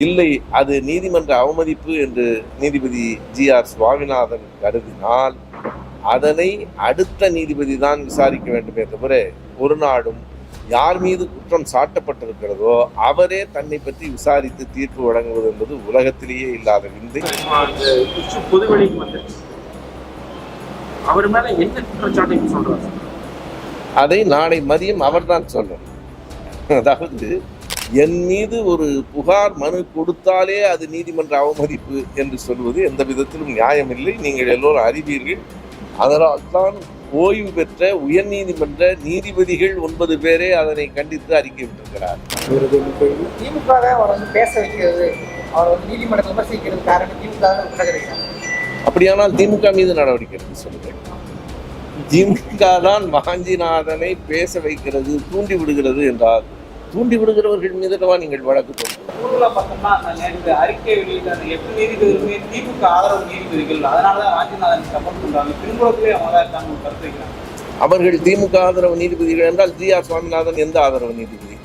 இல்லை அது நீதிமன்ற அவமதிப்பு என்று நீதிபதி ஜி ஆர் சுவாமிநாதன் கருதினால் அதனை அடுத்த நீதிபதி தான் விசாரிக்க வேண்டுமே தவிர ஒரு நாடும் யார் மீது குற்றம் சாட்டப்பட்டிருக்கிறதோ அவரே தன்னை பற்றி விசாரித்து தீர்ப்பு வழங்குவது என்பது உலகத்திலேயே இல்லாத விந்தை. அவர் மேல என்ன குற்றச்சாட்டு சொல்றாரு? அதை நாளை மதியம் அவர்தான் சொல்லணும் அதாவது என் மீது ஒரு புகார் மனு கொடுத்தாலே அது நீதிமன்ற அவமதிப்பு என்று சொல்வது எந்த விதத்திலும் நியாயமில்லை. நீங்கள் எல்லோரும் அறிவீர்கள். அதனால் தான் ஓய்வு பெற்ற உயர்நீதிமன்ற நீதிபதிகள் ஒன்பது பேரே அதனை கண்டித்து அறிக்கை விட்டிருக்கிறார். திமுக அவரை வந்து பேச வைக்கிறது. அவர் வந்து நீதிமன்றம் விமர்சிக்கிறது காரணம் திமுக தான் விலகிறீங்க அப்படியானால் திமுக மீது நடவடிக்கை எடுக்க சொல்லுங்கள். திமுக தான் வாஞ்சிநாதனை பேச வைக்கிறது தூண்டி விடுகிறது என்றால் தூண்டி விடுகிறவர்கள் மீதுவா நீங்கள் வழக்கு அவர்கள் திமுக ஆதரவு நீதிபதிகள் என்றால் ஜி ஆர் சுவாமிநாதன் எந்த ஆதரவு நீதிபதி?